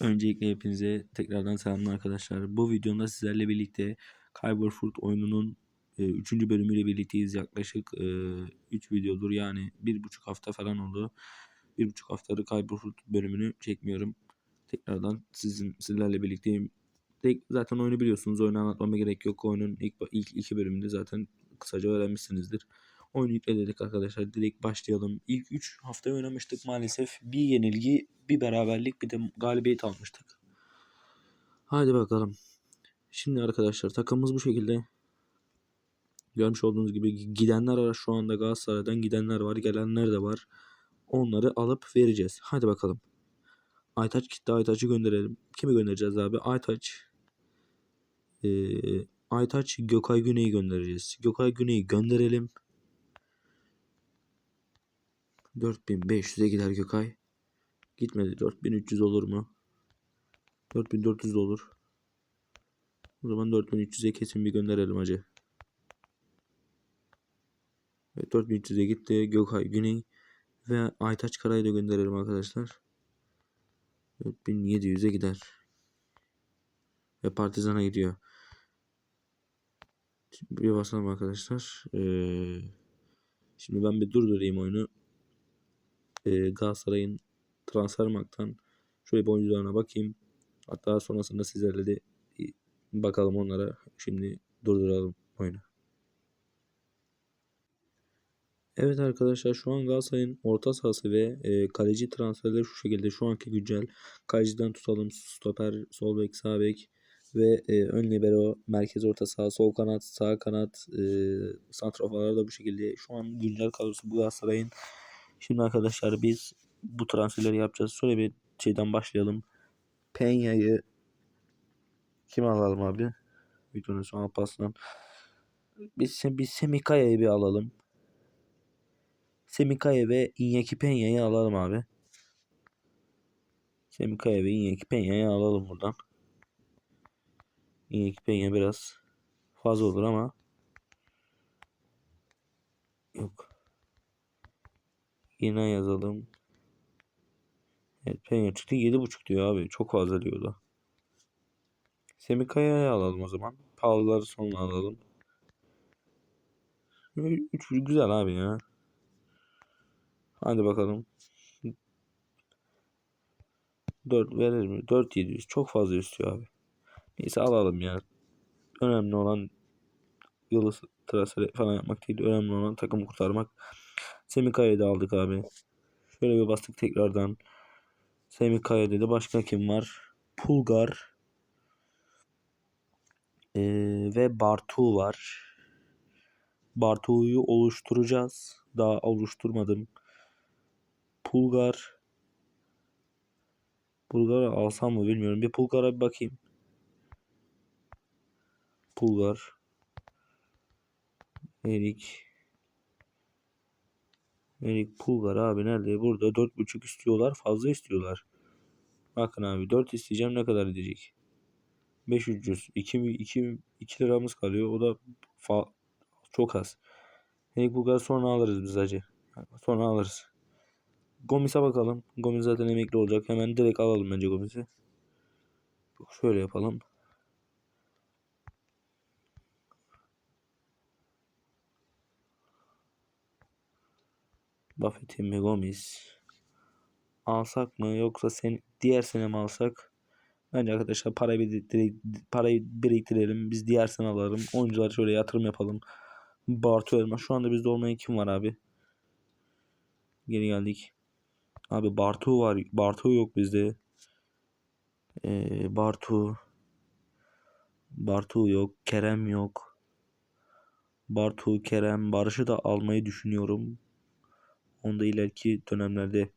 Öncelikle hepinize tekrardan selamlar arkadaşlar. Bu videomda sizlerle birlikte Cyberfruit oyununun 3. bölümüyle birlikteyiz. Yaklaşık 3 videodur yani 1,5 hafta falan oldu. 1,5 haftadır Cyberfruit bölümünü çekmiyorum. Tekrardan sizin sizlerle birlikteyim. Tek, zaten oyunu biliyorsunuz. Oyunu anlatmama gerek yok. Oyunun ilk, ilk iki bölümünde zaten kısaca öğrenmişsinizdir. Oyunu yükledik arkadaşlar. Direkt başlayalım. İlk 3 hafta oynamıştık maalesef. Bir yenilgi, bir beraberlik, bir de galibiyet almıştık. Hadi bakalım. Şimdi arkadaşlar takımımız bu şekilde. Görmüş olduğunuz gibi gidenler var şu anda Galatasaray'dan gidenler var, gelenler de var. Onları alıp vereceğiz. Hadi bakalım. Aytaç gitti. Aytaç'ı gönderelim. Kimi göndereceğiz abi? Aytaç. Ee, Aytaç Gökay Güney'i göndereceğiz. Gökay Güney'i gönderelim. 4500'e gider Gökay. Gitmedi. 4300 olur mu? 4400 olur. O zaman 4300'e kesin bir gönderelim hacı. Evet 4300'e gitti. Gökay Güney ve Aytaç Karay'ı da gönderelim arkadaşlar. 4700'e gider. Ve Partizan'a gidiyor. Şimdi bir basalım arkadaşlar. Ee, şimdi ben bir durdurayım oyunu. Ee, Galatasaray'ın transfer marktan şöyle bir oyuncularına bakayım. Hatta sonrasında sizlerle de bakalım onlara. Şimdi durduralım oyunu. Evet arkadaşlar şu an Galatasaray'ın orta sahası ve e, kaleci transferleri şu şekilde şu anki güncel. Kaleciden tutalım stoper, sol bek, sağ bek ve e, ön libero, merkez orta saha, sol kanat, sağ kanat, e, santraforlar da bu şekilde. Şu an güncel kadrosu bu Galatasaray'ın. Şimdi arkadaşlar biz bu transferleri yapacağız. Şöyle bir şeyden başlayalım. Peña'yı kim alalım abi? Videonun son pasından. Biz, biz Semikaya'yı bir alalım. Semikaya ve Iñaki Peña'yı alalım abi. Semikaya ve Iñaki Peña'yı alalım buradan. Iñaki Peña biraz fazla olur ama yok. Yine yazalım. Evet Peña çıktı 7.5 diyor abi. Çok fazla diyor da. Semikaya'yı alalım o zaman. Pahalıları sonra alalım. 3 güzel abi ya. Hadi bakalım. 4 verir mi? 4 700. Çok fazla istiyor abi. Neyse alalım ya. Önemli olan yılı transfer falan yapmak değil. Önemli olan takımı kurtarmak. Semikaya'yı da aldık abi. Şöyle bir bastık tekrardan. Semikaya dedi. Başka kim var? Pulgar. Ee, ve Bartu var. Bartu'yu oluşturacağız. Daha oluşturmadım. Pulgar. Pulgar'ı alsam mı bilmiyorum. Bir Pulgar'a bir bakayım. Pulgar. Erik. Erik Pulgar abi nerede? Burada 4.5 istiyorlar. Fazla istiyorlar. Bakın abi 4 isteyeceğim ne kadar edecek? 500. 2, 2, 2 liramız kalıyor. O da çok az. Erik Pulgar sonra alırız biz acı. Sonra alırız. Gomis'e bakalım. Gomis zaten emekli olacak. Hemen direkt alalım bence Gomis'i. Şöyle yapalım. Buffett'i mi Gomis? Alsak mı yoksa sen diğer sene mi alsak? Bence arkadaşlar parayı biriktirelim, parayı biriktirelim. Biz diğer sene alalım. Oyuncular şöyle yatırım yapalım. Bartu. Şu anda bizde olmayan kim var abi? Geri geldik. Abi Bartu var. Bartu yok bizde. Ee, Bartu. Bartu yok. Kerem yok. Bartu, Kerem, Barış'ı da almayı düşünüyorum. Onda ileriki dönemlerde.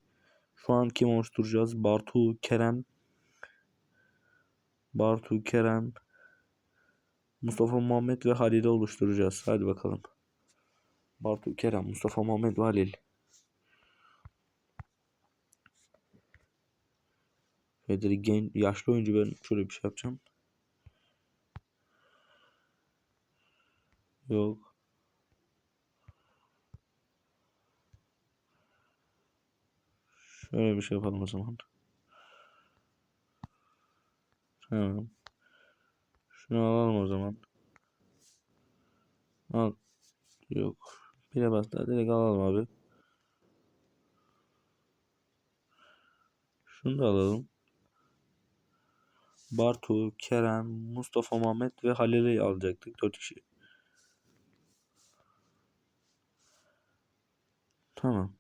Şu an kim oluşturacağız? Bartu, Kerem. Bartu, Kerem. Mustafa Muhammed ve Halil'i oluşturacağız. Hadi bakalım. Bartu, Kerem, Mustafa Muhammed ve Halil. Frederick Gen yaşlı oyuncu ben şöyle bir şey yapacağım. Yok. Şöyle bir şey yapalım o zaman. Tamam. Şunu alalım o zaman. Al. Yok. Bire bastı. Direkt alalım abi. Şunu da alalım. Bartu, Kerem, Mustafa Muhammed ve Halil'i alacaktık. 4 kişi. Tamam.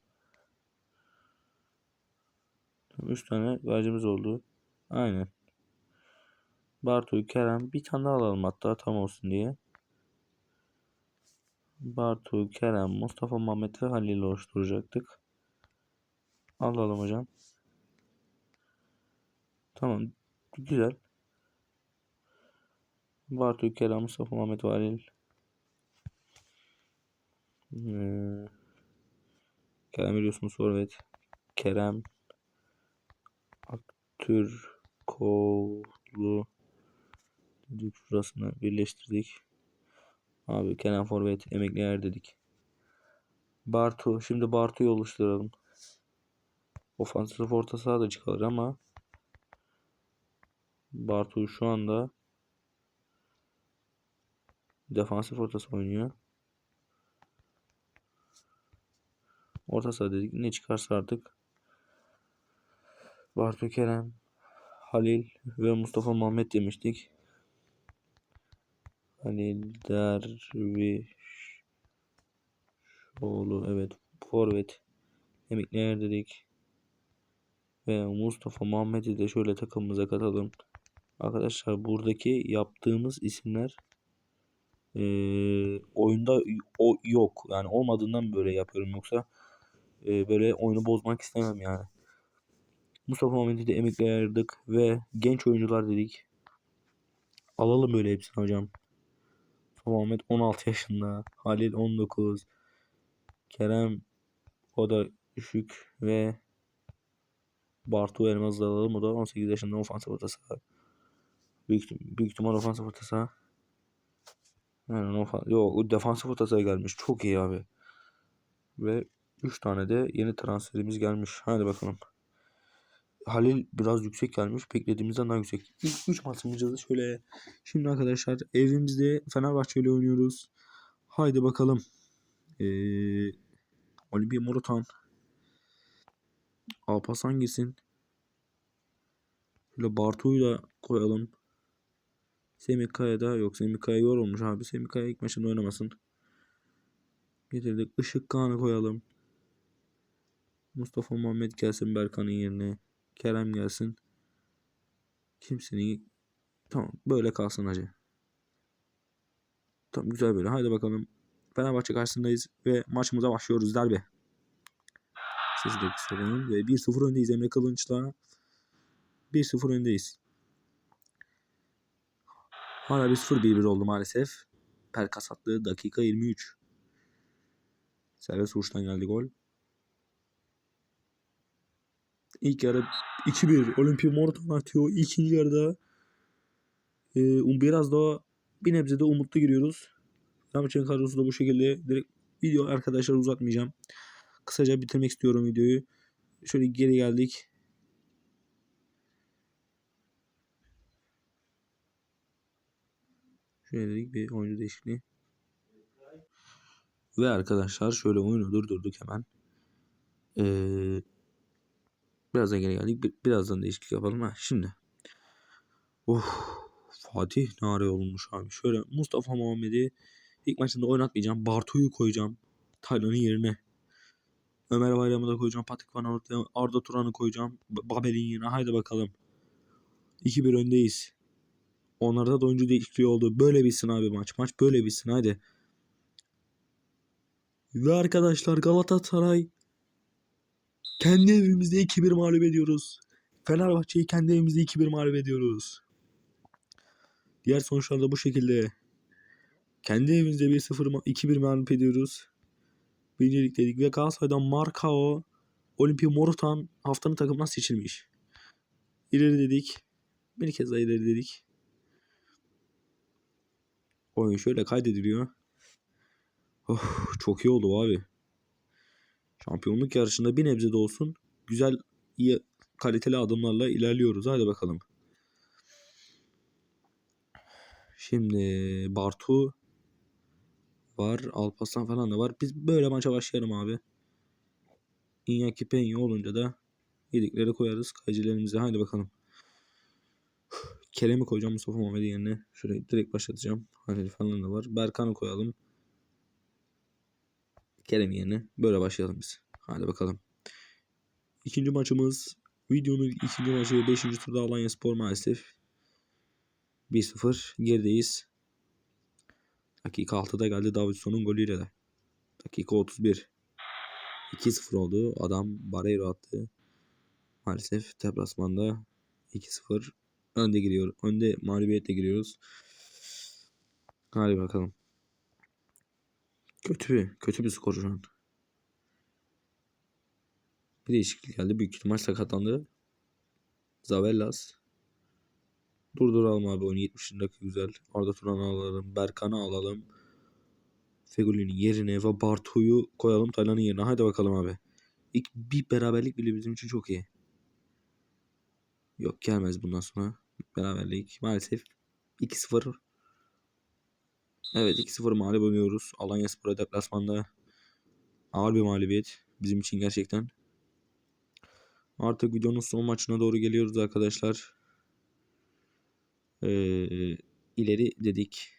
3 tane gacımız oldu. Aynen. Bartu, Kerem bir tane alalım hatta tam olsun diye. Bartu, Kerem, Mustafa Muhammed ve Halil'i oluşturacaktık. Alalım hocam. Tamam. Güzel. Bartu, Kerem, Mustafa Muhammed ve Halil. Ee, Kerem biliyorsunuz forvet. Kerem Aktürkoğlu dedik şurasını birleştirdik. Abi Kenan Forvet emekli yer dedik. Bartu. Şimdi Bartu'yu oluşturalım. Ofansif orta saha da çıkarır ama Bartu şu anda defansif ortası oynuyor. Orta saha dedik. Ne çıkarsa artık. Bartu Kerem, Halil ve Mustafa Muhammed demiştik. Halil Derviş oğlu evet forvet emekliler dedik. Ve Mustafa Muhammed'i de şöyle takımımıza katalım. Arkadaşlar buradaki yaptığımız isimler eee, oyunda o yok. Yani olmadığından böyle yapıyorum yoksa eee, böyle oyunu bozmak istemem yani. Mustafa Muhammed'i de emekli ayırdık ve genç oyuncular dedik. Alalım böyle hepsini hocam. Mustafa Muhammed 16 yaşında. Halil 19. Kerem o da düşük ve Bartu Elmaz'ı da alalım. O da 18 yaşında ofansif orta saha. Büyük, büyük ihtimal ofansif orta saha. Yani ofa Yok o defansif orta sahaya gelmiş. Çok iyi abi. Ve 3 tane de yeni transferimiz gelmiş. Hadi bakalım. Halil biraz yüksek gelmiş. Beklediğimizden daha yüksek. İlk 3 maçımızda şöyle. Şimdi arkadaşlar evimizde Fenerbahçe ile oynuyoruz. Haydi bakalım. Ee, Olivier Morutan. Alparslan gitsin. Şöyle Bartu'yu da koyalım. Semih Kaya da yok. Semih Kaya yorulmuş abi. Semih Kaya ilk maçında oynamasın. Getirdik. Işık Kağan'ı koyalım. Mustafa Muhammed gelsin Berkan'ın yerine. Kerem gelsin. Kimsenin tamam böyle kalsın hacı. Tamam güzel böyle. Haydi bakalım. Fenerbahçe karşısındayız ve maçımıza başlıyoruz derbi. Sesi de kısalım ve 1-0 öndeyiz Emre Kılınç'la. 1-0 öndeyiz. Hala 1-0 1-1 oldu maalesef. Perkas attı dakika 23. Serbest vuruştan geldi gol. İlk yarı 2-1 Olimpia Morton atıyor. İkinci yarıda e, biraz daha bir nebze de umutlu giriyoruz. Fenerbahçe'nin kadrosu da bu şekilde. Direkt video arkadaşlar uzatmayacağım. Kısaca bitirmek istiyorum videoyu. Şöyle geri geldik. Şöyle dedik bir oyuncu değişikliği. Ve arkadaşlar şöyle oyunu durdurduk hemen. Ee, birazdan geri geldik. Bir, birazdan değişiklik yapalım. Ha, şimdi. Of, Fatih ne olmuş abi. Şöyle Mustafa Muhammed'i ilk maçında oynatmayacağım. Bartu'yu koyacağım. Taylan'ın yerine. Ömer Bayram'ı da koyacağım. Patrick Van Aanholt'u, Arda Turan'ı koyacağım. Babel'in yerine. Haydi bakalım. 2-1 öndeyiz. Onlarda da oyuncu değişikliği oldu. Böyle bitsin abi maç. Maç böyle bitsin hadi. Ve arkadaşlar Galatasaray kendi evimizde 2-1 mağlup ediyoruz. Fenerbahçe'yi kendi evimizde 2-1 mağlup ediyoruz. Diğer sonuçlar da bu şekilde. Kendi evimizde 1-0 2-1 mağlup ediyoruz. Birincilik dedik ve Galatasaray'dan Marcao, Olimpia Morutan haftanın takımından seçilmiş. İleri dedik. Bir kez daha ileri dedik. Oyun şöyle kaydediliyor. Oh, çok iyi oldu abi. Şampiyonluk yarışında bir nebze de olsun güzel, iyi, kaliteli adımlarla ilerliyoruz. Hadi bakalım. Şimdi Bartu var. Alparslan falan da var. Biz böyle maça başlayalım abi. Iñaki Peña olunca da yedikleri koyarız. Kalecilerimize haydi bakalım. Kerem'i koyacağım Mustafa Muhammed yerine. Şurayı direkt başlatacağım. Halil falan da var. Berkan'ı koyalım. Kerem yerine. Böyle başlayalım biz. Hadi bakalım. İkinci maçımız. Videonun ikinci maçı 5. turda Alanya Spor maalesef 1-0 gerideyiz. Dakika 6'da geldi Davidson'un golüyle de. Dakika 31. 2-0 oldu. Adam Barreiro attı. Maalesef deplasmanda 2-0 önde giriyor. Önde mağlubiyetle giriyoruz. Hadi bakalım. Kötü bir, kötü bir skor şu an. Bir değişiklik geldi. Büyük ihtimal sakatlandı. Zavellas. Durduralım abi oyunu 70 dakika güzel. Arda Turan'ı alalım. Berkan'ı alalım. Fegüli'nin yerine ve Bartu'yu koyalım Taylan'ın yerine. Haydi bakalım abi. İlk bir beraberlik bile bizim için çok iyi. Yok gelmez bundan sonra. Beraberlik maalesef 2-0. Evet 2-0 mağlup oluyoruz. Alanya Spor'a deplasmanda ağır bir mağlubiyet. Bizim için gerçekten. Artık videonun son maçına doğru geliyoruz arkadaşlar. Ee, ileri dedik.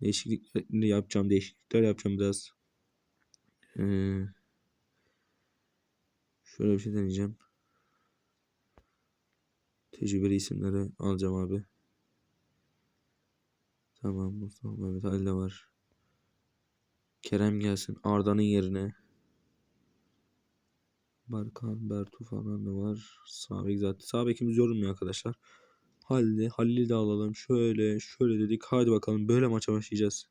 Değişiklikler yapacağım. Değişiklikler yapacağım biraz. Ee, şöyle bir şey deneyeceğim. Tecrübeli isimleri alacağım abi. Tamam Mustafa Mehmet Ali de var. Kerem gelsin. Arda'nın yerine. Barkan, Bertu falan da var. Sağ bek zaten. Sağ bekimiz yorulmuyor arkadaşlar. Halil'i, Halil'i de alalım. Şöyle, şöyle dedik. Hadi bakalım böyle maça başlayacağız.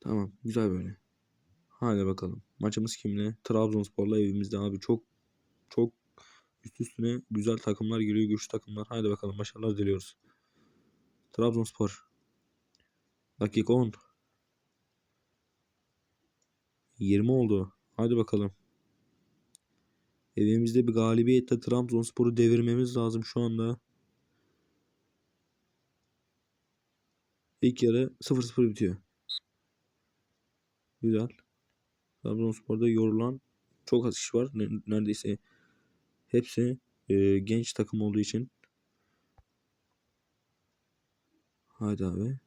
Tamam, güzel böyle. Hadi bakalım. Maçımız kimle? Trabzonspor'la evimizde abi. Çok çok üst üstüne güzel takımlar geliyor. Güçlü takımlar. Hadi bakalım başarılar diliyoruz. Trabzonspor. Dakika 10. 20 oldu. Hadi bakalım. Evimizde bir galibiyetle Trabzonspor'u devirmemiz lazım şu anda. İlk yarı 0-0 bitiyor. Güzel. Trabzonspor'da yorulan çok az kişi var. Neredeyse hepsi e, genç takım olduğu için. Haydi abi.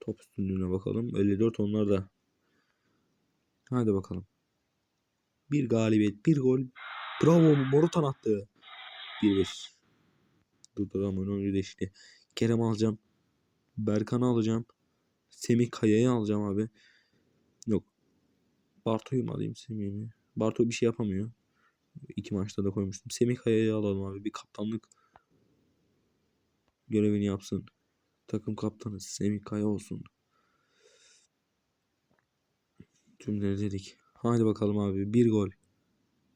Top üstünlüğüne bakalım. 54 onlar da. Haydi bakalım. Bir galibiyet, bir gol. Bravo Morutan attı. 1-1. Durduramıyorum oyuncu değişikliği. Kerem alacağım. Berkan'ı alacağım. Semih Kaya'yı alacağım abi. Yok. Barto'yu mu alayım Semih'i mi? Barto bir şey yapamıyor. İki maçta da koymuştum. Semih Kaya'yı alalım abi. Bir kaptanlık görevini yapsın. Takım kaptanı Semih Kaya olsun. Tümleri dedik. Hadi bakalım abi. Bir gol.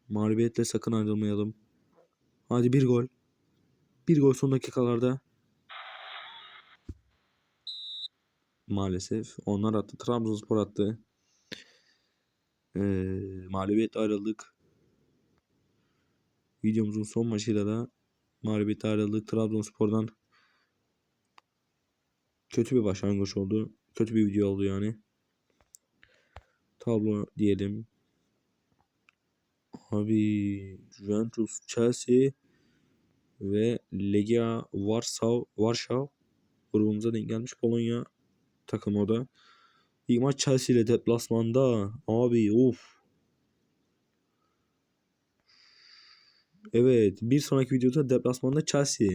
Mağlubiyetle sakın ayrılmayalım. Hadi bir gol. Bir gol son dakikalarda. Maalesef. Onlar attı. Trabzonspor attı. Ee, mağlubiyetle ayrıldık. Videomuzun son maçıyla da mağlubiyetle ayrıldık. Trabzonspor'dan kötü bir başlangıç oldu. Kötü bir video oldu yani. Tablo diyelim. Abi Juventus, Chelsea ve Legia Warsaw, Warsaw grubumuza denk gelmiş Polonya takımı o da. İlk maç Chelsea ile deplasmanda. Abi of. Evet. Bir sonraki videoda deplasmanda Chelsea.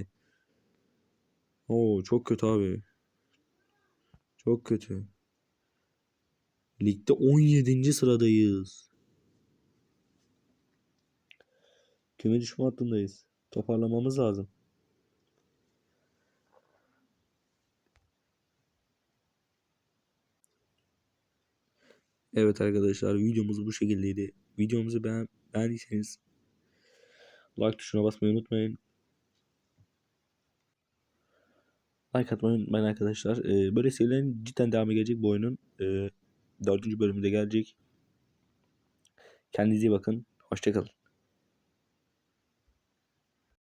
Oo çok kötü abi. Çok kötü. Ligde 17. sıradayız. Küme düşme hattındayız. Toparlamamız lazım. Evet arkadaşlar videomuz bu şekildeydi. Videomuzu beğen beğendiyseniz like tuşuna basmayı unutmayın. Like atmayı unutmayın arkadaşlar. Ee, böyle serilerin cidden devamı gelecek bu oyunun. Ee, dördüncü bölümü de gelecek. Kendinize iyi bakın. Hoşçakalın.